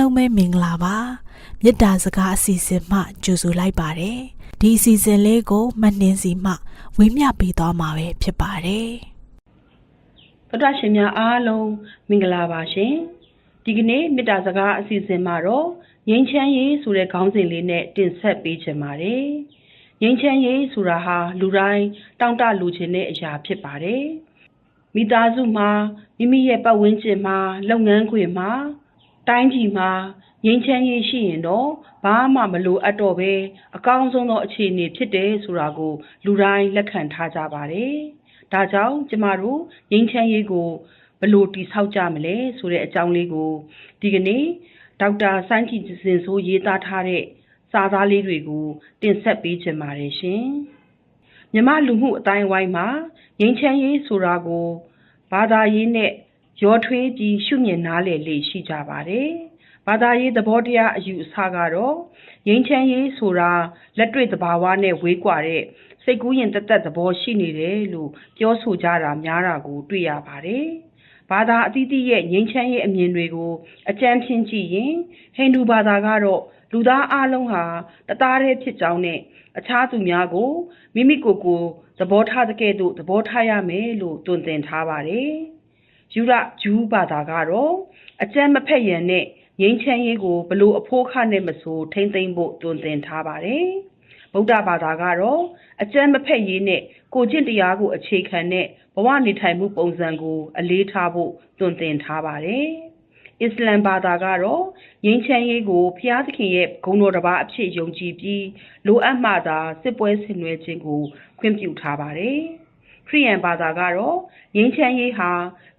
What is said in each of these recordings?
လုံးပဲမင်္ဂလာပါမေတ္တာစကားအစီအစဉ်မှကြိုဆိုလိုက်ပါတယ်ဒီအစီအစဉ်လေးကိုမနှင်းစီမှဝေမျှပေးသွားမှာပဲဖြစ်ပါတယ်သောတာရှင်များအားလုံးမင်္ဂလာပါရှင်ဒီကနေ့မေတ္တာစကားအစီအစဉ်မှာတော့ငြိမ်းချမ်းရေးဆိုတဲ့ခေါင်းစဉ်လေးနဲ့တင်ဆက်ပေးချင်ပါတယ်ငြိမ်းချမ်းရေးဆိုတာဟာလူတိုင်းတောင့်တလိုချင်တဲ့အရာဖြစ်ပါတယ်မိသားစုမှာမိမိရဲ့ပတ်ဝန်းကျင်မှာလုပ်ငန်းခွင်မှာ တိုင်းပြည်မှာငြိမ်းချမ်းရေးရှိရင်တော့ဘာမှမလိုအပ်တော့ပဲအကောင်းဆုံးသောအခြေအနေဖြစ်တယ်ဆိုတာကိုလူတိုင်းလက်ခံထားကြပါတယ်။ဒါကြောင့်ကျမတို့ငြိမ်းချမ်းရေးကိုဘယ်လိုတည်ဆောက်ကြမလဲဆိုတဲ့အကြောင်းလေးကိုဒီကနေ့ဒေါက်တာစန်းကြည်စင်ဆိုးရေးသားထားတဲ့စာသားလေးတွေကိုတင်ဆက်ပေးချင်ပါတယ်ရှင်။မြမလူမှုအတိုင်းအဝိုင်းမှာငြိမ်းချမ်းရေးဆိုတာကိုဘာသာရေးနဲ့ ရောထွေးပြီးရှုမြင်နားလည်လေ့ရှိကြပါတယ်။ဘာသာရေးသဘောတရားအယူအဆကတော့ငြိမ်းချမ်းရေးဆိုတာလက်တွေ့သဘာဝနဲ့ဝေးကွာတဲ့စိတ်ကူးရင်တက်တက်သဘောရှိနေတယ်လို့ပြောဆိုကြတာများတာကို တွေ့ရပါတယ်။ဘာသာအသီးသီးရဲ့ငြိမ်းချမ်းရေးအမြင်တွေကိုအကြံဖြင့်ကြည့်ရင်ဟိန္ဒူဘာသာကတော့လူသားအလုံးဟာတသားတည်းဖြစ်ကြောင်းနဲ့အခြားသူများကိုမိမိကိုယ်ကိုသဘောထားတဲ့ကဲ့သို့သဘောထားရမယ်လို့တွင်တင်ထားပါတယ်။ ယူရဂျူးဘာသာကတော့အကြမ်းမဖက်ရန်နဲ့ငြိမ်းချမ်းရေးကိုဘလို့အဖိုးခနဲ့မဆိုထိမ့်သိမ့်ဖို့တွင်တင်ထားပါတယ်။ဗုဒ္ဓဘာသာကတော့အကြမ်းမဖက်ရေးနဲ့ကိုကျင့်တရားကိုအခြေခံတဲ့ဘဝနေထိုင်မှုပုံစံကိုအလေးထားဖို့တွင်တင်ထားပါတယ်။အစ္စလမ်ဘာသာကတော့ငြိမ်းချမ်းရေးကိုဘုရားသခင်ရဲ့ဂုဏ်တော်တစ်ပါးအဖြစ်ယုံကြည်ပြီးလိုအပ်မှသာစစ်ပွဲဆင်နွှဲခြင်းကိုခွင့်ပြုထားပါတယ်။ ခရိယန်ဘာသာကတော့ငြိမ်းချမ်းရေးဟာ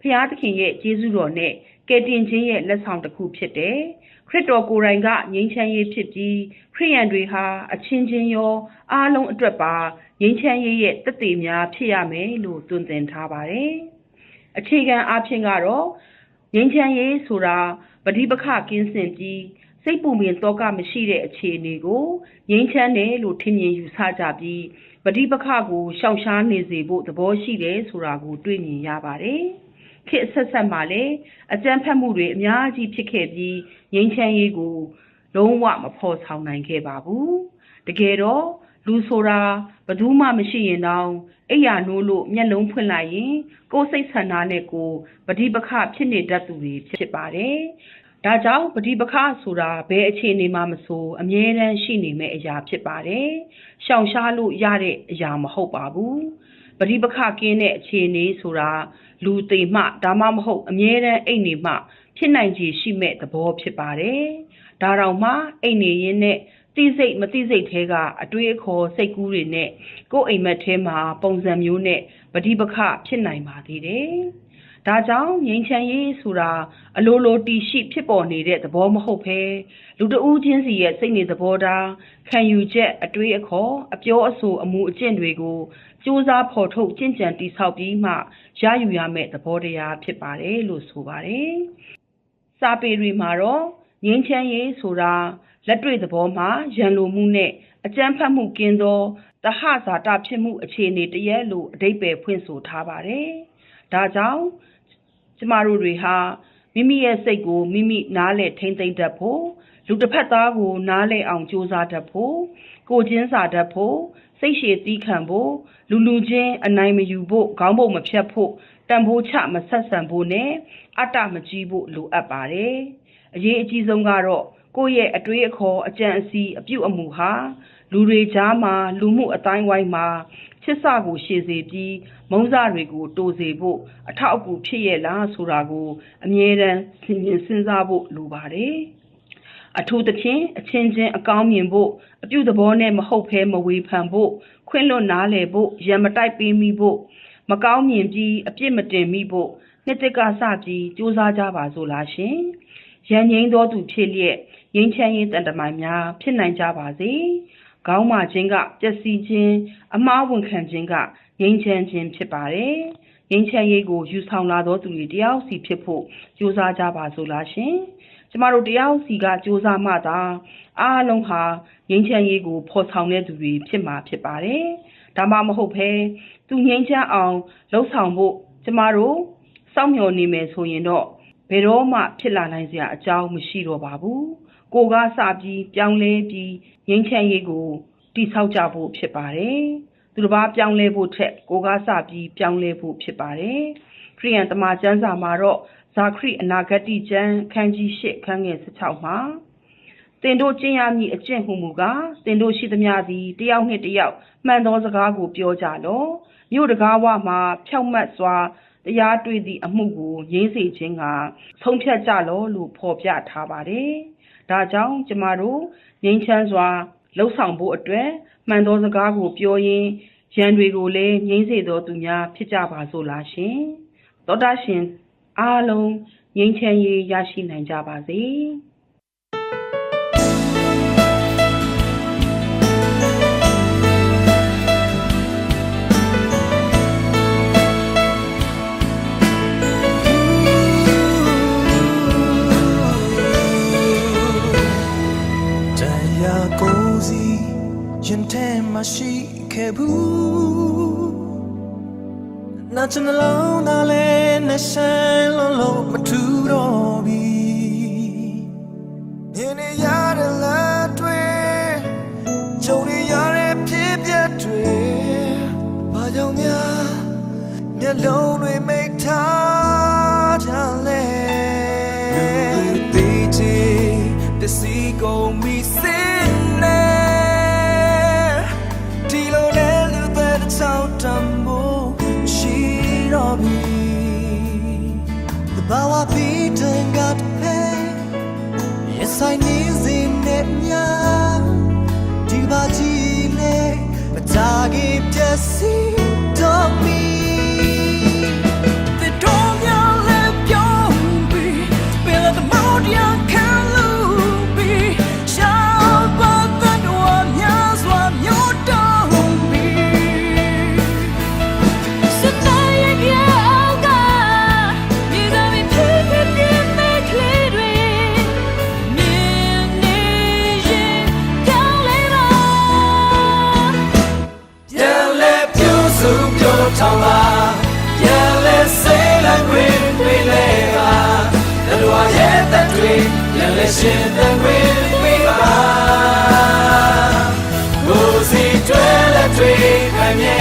ဘုရားသခင်ရဲ့ကျေးဇူးတော်နဲ့ကယ်တင်ခြင်းရဲ့လက်ဆောင်တစ်ခုဖြစ်တယ်။ခရစ်တော်ကိုယ်တိုင်ကငြိမ်းချမ်းရေးဖြစ်ပြီးခရိယန်တွေဟာအချင်းချင်းရောအားလုံးအတွက်ပါငြိမ်းချမ်းရေးရဲ့တသက်များဖြစ်ရမယ်လို့တွင်တင်ထားပါတယ်။အခြေခံအားဖြင့်ကတော့ငြိမ်းချမ်းရေးဆိုတာပဋိပက္ခကင်းစင်ပြီး စိတ်ပူပင်တော့ကမရှိတဲ့အခြေအနေကိုငြိမ်းချမ်းတယ်လို့ထင်မြင်ယူဆကြပြီးပဋိပက္ခကိုရှောင်ရှားနေစေဖို့သဘောရှိတယ်ဆိုတာကိုတွေ့မြင်ရပါတယ်။ခေတ်ဆက်ဆက်မှာလည်းအကြမ်းဖက်မှုတွေအများကြီးဖြစ်ခဲ့ပြီးငြိမ်းချမ်းရေးကိုလုံးဝမဖော်ဆောင်နိုင်ခဲ့ပါဘူး။တကယ်တော့လူဆိုတာဘယ်သူမှမရှိရင်တောင်အိယာနိုးလို့မျက်လုံးဖွင့်လိုက်ရင်ကိုယ်စိတ်ဆန္ဒနဲ့ကိုယ်ပဋိပက္ခဖြစ်နေတတ်သူတွေဖြစ်ပါတယ်။ ဒါကြောင့်ပဋိပက္ခဆိုတာဘယ်အခြေအနေမှမဆိုအမြဲတမ်းရှိနေမယ့်အရာဖြစ်ပါတယ်။ရှောင်ရှားလို့ရတဲ့အရာမဟုတ်ပါဘူး။ပဋိပက္ခကင်းတဲ့အခြေအနေဆိုတာလူသိမှဒါမှမဟုတ်အမြဲတမ်းအိတ်နေမှဖြစ်နိုင်ခြေရှိမဲ့သဘောဖြစ်ပါတယ်။ဒါတော့မှအိတ်နေရင်းနဲ့သိစိတ်မသိစိတ်သေးကအတွေးအခေါ်စိတ်ကူးတွေနဲ့ကိုယ်အိမ်မက်ထဲမှာပုံစံမျိုးနဲ့ပဋိပက္ခဖြစ်နိုင်ပါသေးတယ်။ ဒါကြောင့်ငြိမ်းချမ်းရေးဆိုတာအလိုလိုတီရှိဖြစ်ပေါ်နေတဲ့သဘောမဟုတ်ဘဲလူတဦးချင်းစီရဲ့စိတ်နေသဘောထားခံယူချက်အတွေးအခေါ်အပြောအဆိုအမှုအကျင့်တွေကိုစူးစမ်းဖော်ထုတ်ကျင့်ကြံတိဆောက်ပြီးမှရယူရမယ့်သဘောတရားဖြစ်ပါတယ်လို့ဆိုပါတယ်။စာပေတွေမှာတော့ငြိမ်းချမ်းရေးဆိုတာလက်တွေ့သဘောမှာရန်လိုမှုနဲ့အကြမ်းဖက်မှုကင်းသောတဟဇာတဖြစ်မှုအခြေအနေတရက်လို့အဓိပ္ပာယ်ဖွင့်ဆိုထားပါတယ်။ဒါကြောင့် ကျမတို့တွေဟာမိမိရဲ့စိတ်ကိုမိမိနားလည်ထိမ့်သိမ့်တတ်ဖို့လူတစ်ဖက်သားကိုနားလည်အောင်ကြိုးစားတတ်ဖို့ကိုချင်းစာတတ်ဖို့စိတ်ရှည်သီးခံဖို့လူလူချင်းအနိုင်မယူဖို့ခေါင်းပုံမဖြတ်ဖို့တန်ဖိုးချမဆက်ဆံဖို့နဲ့အတ္တမကြီးဖို့လိုအပ်ပါတယ်။အရေးအကြီးဆုံးကတော့ကိုယ့်ရဲ့အတွေးအခေါ်အကြံအစီအပြုအမူဟာလူတွေကြားမှာလူမှုအတိုင်းဝိုင်းမှာချစ်စကိုရှည်စေပြီး မုန်းစတွေကိုတိုးစေဖို့အထောက်အကူဖြစ်ရဲ့လားဆိုတာကိုအမြဲတမ်းစဉ်းစဉ်းစားဖို့လိုပါတယ်။အထူးသဖြင့်အချင်းချင်းအကောင်းမြင်ဖို့အပြုသဘောနဲ့မဟုတ်ဘဲမဝေဖန်ဖို့ခွင့်လွတ်နားလည်ဖို့ရံမတိုက်ပေးမိဖို့မကောင်းမြင်ပြီးအပြစ်မတင်မိဖို့နှစ်တက်ကစပြီးစူးစမ်းကြပါစို့လားရှင်။ရန်ငိမ့်သောသူဖြစ်လျက်ငိမ့်ချမ်းရေးတန်တမိုင်များဖြစ်နိုင်ကြပါစေ။ခေါင်းမာခြင်းကပျက်စီးခြင်းအမှားဝန်ခံခြင်းက ငိမ့်ချမ်းခြင်းဖြစ်ပါတယ်။ငိမ့်ချမ်းရေးကိုယူဆောင်လာသောသူတွေတယောက်စီဖြစ်ဖို့ကြိုးစားကြပါစို့လားရှင်။ကျမတို့တယောက်စီကကြိုးစားမှသာအားလုံးဟာငိမ့်ချမ်းရေးကိုဖော်ဆောင်တဲ့သူတွေဖြစ်မှာဖြစ်ပါတယ်။ဒါမှမဟုတ်ဘဲသူငိမ့်ချမ်းအောင်လှုပ်ဆောင်ဖို့ကျမတို့စောင့်မျှော်နေမယ်ဆိုရင်တော့ဘဘယ်တော့မှဖြစ်လာနိုင်စရာအကြောင်းမရှိတော့ပါဘူးကိုကစပြီးပြောင်းလဲပြီးငြိမ်းချမ်းရေးကိုတိဆောက်ကြဖို့ဖြစ်ပါတယ် သူတစ်ပါးပြောင်းလဲဖို့ထက်ကိုကစပြီးပြောင်းလဲဖို့ဖြစ်ပါတယ်ခရိယန်တမန်ကျမ်းစာမှာတော့ဇာခရိအနာဂတိကျမ်းခန်းကြီး၈ခန်းငယ်16မှာတင်တို့ကျင့်ရမည်အကျင့်ဟုမူကားတင်တို့ရှိသမျှသည်တယောက်နှင့်တယောက်မှန်သောစကားကိုပြောကြလော့မြို့တကားဝမှာဖြောက်မတ်စွာတရားတွေ့သည့်အမှုကိုရင်းစေခြင်းကဆုံးဖြတ်ကြလော့လို့ဖော်ပြထားပါတယ်ဒါကြောင့်ကျမတို့ငြိမ်းချမ်းစွာ လှုပ်ဆောင်ဖို့အတွက်မှန်သောစကားကိုပြောရင်းရန်တွေကိုလည်းငြိမ်းစေတော်သူများဖြစ်ကြပါစို့လားရှင်သောတာရှင်အားလုံးငြိမ်းချမ်းရေးရရှိနိုင်ကြပါစေ နာချင်တဲ့လုံးသားလေးနဲ့ဆိုင်လုံးလုံးမထူတော့ပြီနေနေရတဲ့လားတွေကြုံနေရတဲ့ဖြစ်ပျက်တွေဘာကြောင့်များမျက်လုံးတွေမိတ်ထားကြလဲသေးချေတစီကုန် ခ ပြန်လဲရှင်တဲ့ဝင်ပေးပါကိုယ်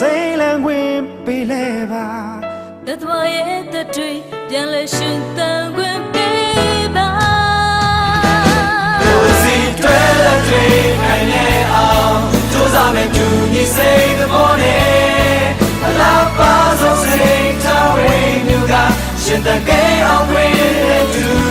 စိမ့်လန်ခွင့်ပေးလဲပါတသွရဲ့တတွေပြန်လဲရှင်တန်ခွင့်ပေးပါကိုစီတွဲလက်တွေနိုင်လဲအောင်စူးစမ်းမယ်သူညီစိတ်သဘောနဲ့အလားပါဆုံးစိတ်တော်ဝင်မြူကရှင်တန်ကဲအောင်ခွင့်တူ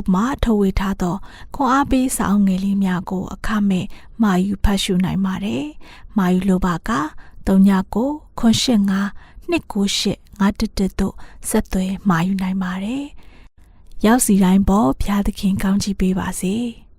ဝရဖုတ်မှာထုတ်ဝေထားသောခွန်အားပေးစာအုပ်ငယ်လေးများကို အခမဲ့မာယူဖတ်ရှုနိုင်ပါတယ်။မာယူလိုပါက39ခွန်85 298 511တို့ဆက်သွယ်မာယူနိုင်ပါတယ်။ရောက်စီတိုင်းပေါ်ဘုရားသခင်ကောင်းချီးပေးပါစေ။